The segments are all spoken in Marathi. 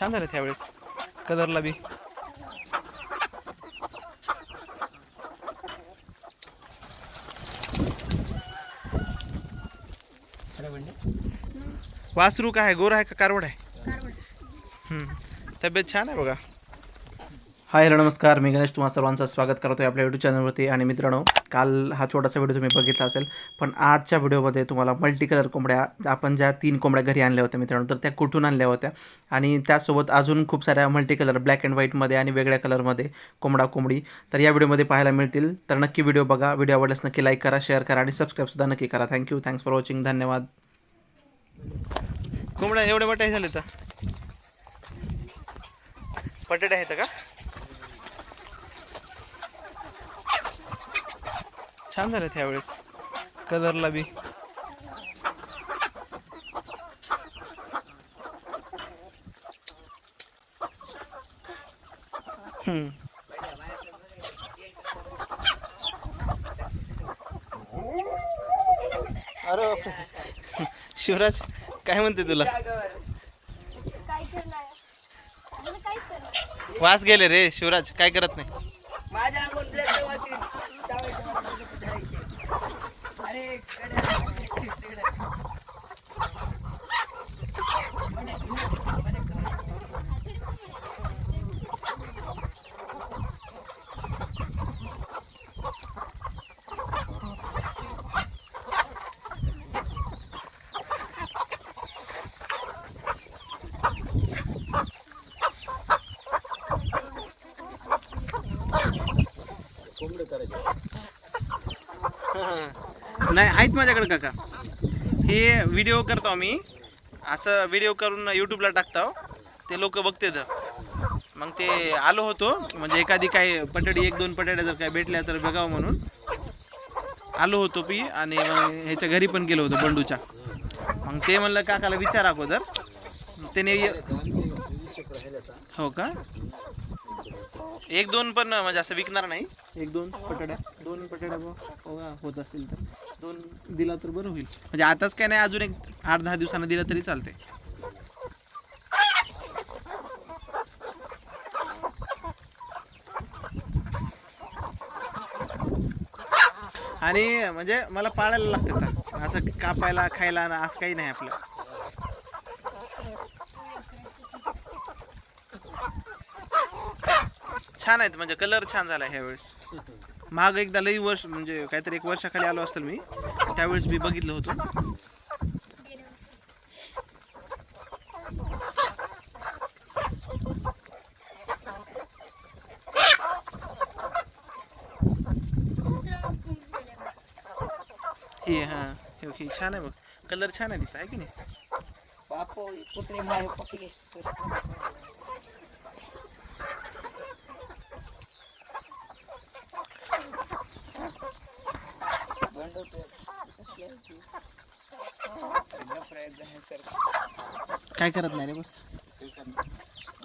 छान झालं त्यावेळेस. कलरला बी. वासरू काय आहे? गोर आहे का? कारवड आहे. तब्येत छान आहे बघा. हाय हॅलो नमस्कार. मी गणेश. तुम्हा सर्वांचं स्वागत करतो आहे आपल्या यूट्यूब चॅनलवरती आणि मित्रांनो काल हा छोटासा व्हिडिओ तुम्ही बघितला असेल पण आजच्या व्हिडिओमध्ये तुम्हाला मल्टी कलर कोंबड्या आपण ज्या तीन कोंबड्या घरी आणल्या होत्या मित्रांनो तर त्या कुठून आणल्या होत्या? आणि त्यासोबत अजून खूप साऱ्या मल्टी कलर ब्लॅक अँड व्हाईटमध्ये आणि वेगळ्या कलरमध्ये कोंबडा कोंबडी तर या व्हिडिओमध्ये पाहायला मिळतील. तर नक्की व्हिडिओ बघा. व्हिडिओ आवडल्यास नक्की लाईक करा शेअर करा आणि सबस्क्राईबसुद्धा नक्की करा. थँक्यू थँक्स फॉर वॉचिंग धन्यवाद. कोंबड्या एवढे मोठे झाले तर पटेट आहेत का? छान झाले त्यावेळेस. कलरला बी. हम्म. अरे. शिवराज काय म्हणते तुला? काय करणार? मला काय करणार वास गेले रे शिवराज. काय करत नाही? माझ्या अंगून ब्लेड वासीन आणि नाही आहेत माझ्याकडे काका. हे व्हिडिओ करतो आम्ही. असं व्हिडिओ करून यूट्यूबला टाकतो. ते लोक बघतात. मग ते आलो होतो. म्हणजे एखादी काय पटडी एक दोन पटाड्या जर काय भेटल्या तर बघावं म्हणून. आलो होतो पी आणि ह्याच्या घरी पण गेलो होतो बंडूच्या. मग ते म्हणलं काकाला विचारा अगोदर. त्याने हो का? एक दोन पण म्हणजे असं विकणार नाही. एक दोन पटड्या. दोन पटड्या बघा. होत असतील तर. दोन दिला तर बरं होईल. म्हणजे आताच काय नाही अजून एक आठ दहा दिवसांना दिला तरी चालते आणि म्हणजे मला पाळायला लागतं असं कापायला खायला ना असं काही नाही आपलं. छान आहेत म्हणजे कलर छान झाला ह्या वेळेस माग एकदा लई वर्ष म्हणजे काहीतरी एक वर्षाखाली आलो असेल मी त्यावेळेस मी बघितलं होतं. हे हा हे छान आहे बघ. कलर छान आहे तिचा आहे की नाही? काय करत नाही रे बस?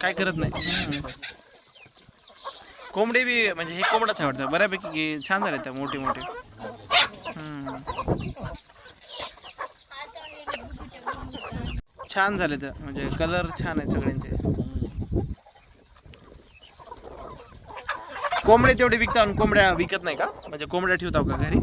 काय करत नाही? कोंबडी कोंबडे बी म्हणजे हे कोंबडाच आवडतं बऱ्यापैकी छान झाले त्या मोठे मोठे. छान झाले तर म्हणजे कलर छान आहे सगळ्यांचे. कोंबडे तेवढे विकता आणि कोंबड्या विकत नाही का? म्हणजे कोंबड्या ठेवता का घरी.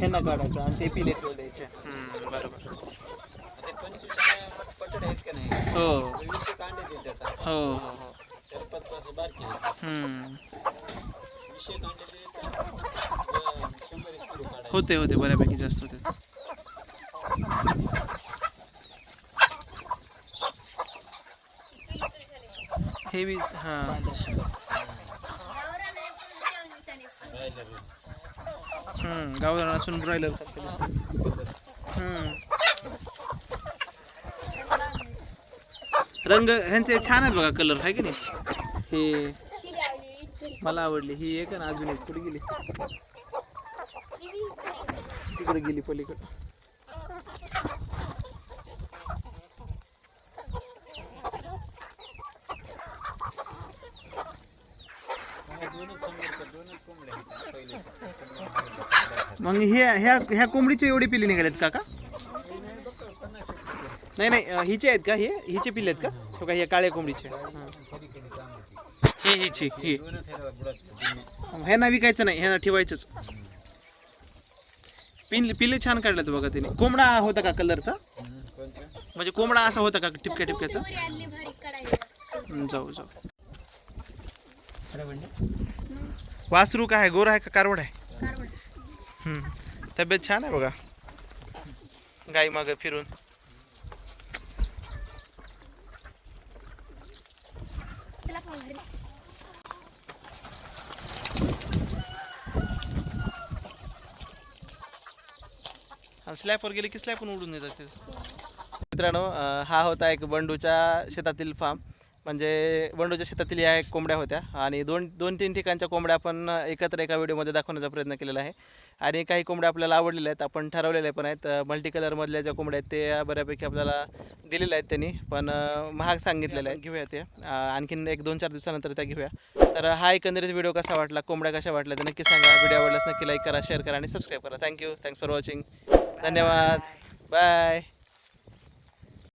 हे ना काढायचं आणि ते पिले ठेवून द्यायचे. हम्म, बरोबर. हो. हो हो हो. होते होते बऱ्यापैकी जास्त होते. ठेवीस हा. हां गावरान असून ब्रॉयलर रंग ह्यांचे छान आहेत बघा कलर आहे की नाही? हे मला आवडली. ही एक ना अजून एक. कुठे गेली? तिकडे गेली पलीकडे. मग ह्या ह्या ह्या कोंबडीचे एवढे पिल्ले निघालेत का का नाही नाही हिचे आहेत का हे? हिचे पिल्ले आहेत का? हो का हे काळ्या कोंबडीचे? हां. ही हिची ही. ह्यांना विकायचं नाही ह्यांना ठेवायचंच. पिन पिल्ले छान काढलेत बघा त्याने कोंबडा होता का कलरचा? म्हणजे कोंबडा असा होता का टिपक्या टिपक्याचा जाऊ जाऊ. वासरू काय आहे? गोर आहे का कारवड आहे. तब्येत छान आहे बघा. गाई माग फिरून. स्लॅपवर गेले की स्लॅपवर उडून येतात ते. मित्रांनो हा होता एक बंडूच्या शेतातील फार्म म्हणजे बंडूच्या शेतातील या एक कोंबड्या होत्या आणि दोन दोन तीन ठिकाणच्या कोंबड्या आपण एकत्र एका व्हिडिओमध्ये दाखवण्याचा प्रयत्न केलेला आहे. आणि काही कोंबड्या आपल्याला आवडलेल्या आहेत आपण ठरवलेल्या पण आहेत. मल्टी कलरमधल्या ज्या कोंबड्या आहेत ते बऱ्यापैकी आपल्याला दिलेल्या आहेत त्यांनी पण महाग सांगितलेल्या आहेत. घेऊया ते आणखीन एक दोन चार दिवसानंतर त्या घेऊया. तर हा एकंदरीत व्हिडिओ कसा वाटला कोंबड्या कशा वाटल्या ते नक्की सांगा. व्हिडिओ आवडल्यास नक्की लाईक करा शेअर करा आणि सबस्क्राईब करा. Thank you thanks for watching धन्यवाद. बाय